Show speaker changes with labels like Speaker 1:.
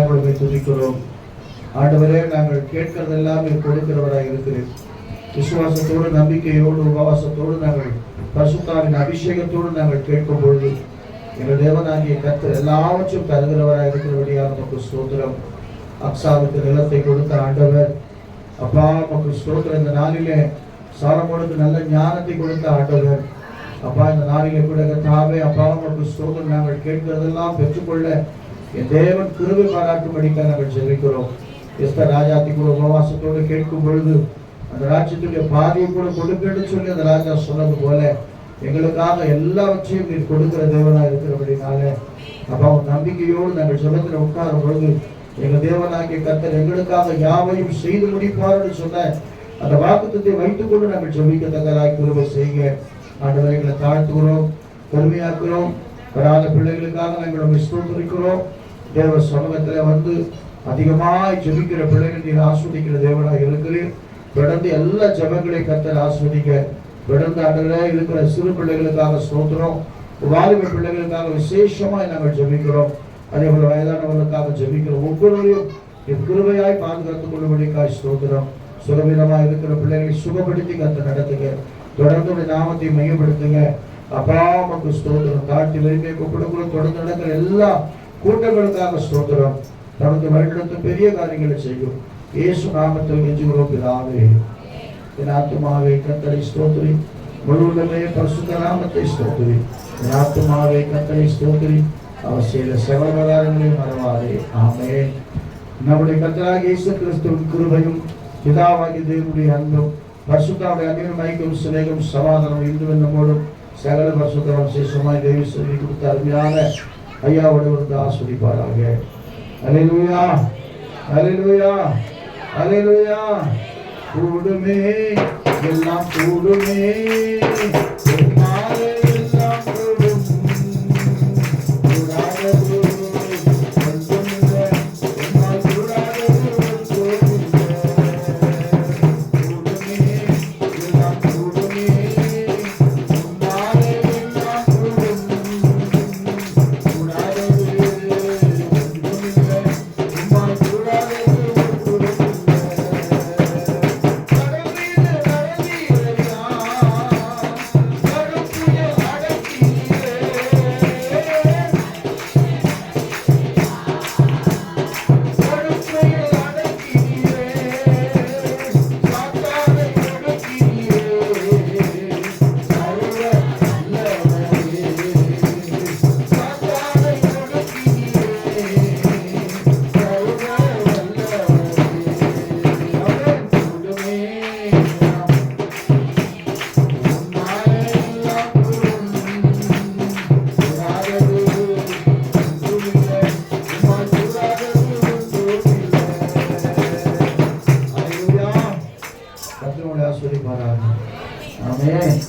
Speaker 1: உங்களை துதிக்கிறோம். ஆண்டவரே நாங்கள் கேட்கிறதெல்லாம் நீர் கொடுக்கிறவராக இருக்கிறேன் விசுவாசத்தோடு நம்பிக்கையோடு உபவாசத்தோடு நாங்கள் பசுத்தாவின் அபிஷேகத்தோடு நாங்கள் கேட்கும் பொழுது எங்கள் தேவனாகிய கர்த்தர் எல்லாவற்றையும் தருகிறவராய் இருக்கிறபடியாக நமக்கு ஸ்தோத்திரம். அக்ஸாவுக்கு நிலத்தை கொடுத்த ஆண்டவர் அப்பா நமக்கு ஸ்தோத்திரம். இந்த நாளிலே சாலமோனுக்கு நல்ல ஞானத்தை கொடுத்த ஆண்டவர். அப்பா இந்த நாளிலே கூட தாவே அப்பா நமக்கு சோதரம் நாங்கள் கேட்கிறதெல்லாம் பெற்றுக்கொள்ள என் தேவன் கிருபை பாராட்டும்படிக்காக நாங்கள் ஜெபிக்கிறோம் எஸ்தர் ராஜாத்தி கூட உபவாசத்தோடு கேட்கும் பொழுது அந்த ராஜ்யத்துடைய பாதையை கூட கொடுக்கணும்னு சொல்லி அந்த ராஜா சொன்னது போல எங்களுக்காக எல்லாவற்றையும் நீர் கொடுக்கிற தேவனாக இருக்கிறபடினால அப்பா உன் நம்பிக்கையோடு நாங்கள் சொல்லத்தில் உட்காரும் பொழுது எங்கள் தேவனாகிய கத்தர் எங்களுக்காக யாவையும் செய்து முடிப்பார்னு சொன்ன அந்த வாக்குத்தத்தை வைத்துக்கொண்டு நாங்கள் ஜெபிக்கத்தக்கதாய் கிருபை செய்யுங்க ஆண்டவரை எங்களை தாழ்த்துகிறோம் பெருமையாக்குறோம் வராத பிள்ளைகளுக்காக நாங்கள் உங்களை ஸ்தோத்திரிக்கிறோம் தேவ சமூகத்தில் வந்து அதிகமாய் ஜெபிக்கிற பிள்ளைகள் நீங்கள் ஆஸ்வதிக்கிற தேவனாக இருக்கிறீர். தொடர்ந்து எல்லா ஜபங்களையும் கத்தல் ஆஸ்வதிக்க தொடர்ந்து அடல இருக்கிற சிறு பிள்ளைகளுக்காக ஸ்தோத்திரம். வாலிப பிள்ளைகளுக்காக விசேஷமாய் நாங்கள் ஜெபிக்கிறோம். அதே போல வயதானவர்களுக்காக ஜெபிக்கிறோம் ஒவ்வொருவரையும் என் கிருபையாய் பாதுகாத்துக் கொள்ளும்படிக்காய் ஸ்தோத்திரம். சுகவீனமா இருக்கிற பிள்ளைகளை சுகப்படுத்தி கத்த நடத்துங்க. தொடர்ந்து நாமத்தை மையப்படுத்துங்க. அப்பா நமக்கு ஸ்தோத்திரம். தாழ்த்தி வறுமையை கொடுக்கிறோம் தொடர்ந்து நடக்கிற எல்லா கூட்டங்களுக்காக ஸ்தோத்திரம். தொடர்ந்து வருடத்து பெரிய காரியங்களை செய்யும் இயேசு நாமத்தில் நெஞ்சுகிறோம் பிதாவே. என் ஆத்மாவே கத்தரை ஸ்தோத்திரி. முழுவதுமே பரிசுத்த நாமத்தை ஸ்தோத்திரி. என் ஆத்மாவே கத்தரை ஸ்தோத்திரி. அவர் செய்த சகோதரங்களை மறவாதே. ஆமே நம்முடைய கத்தராக இயேசு கிறிஸ்துவின் கிருபையும் பிதாவாகி தேவனுடைய அன்பும் பரிசுத்தாவுடைய அன்பும் ஐக்கியம் சிநேகம் சமாதானம் இந்து நம்மோடும் சகல பரிசுத்தம் சேஷமாய் தேவி சொல்லி கொடுத்த அருமையான ஐயாவோடு வந்து ஆஸ்வதிப்பாராக. அலையிலுயா அலையிலுயா அலையிலுயா கூடுமே எல்லாம் கூடுமே. un lazo de parada. Amén.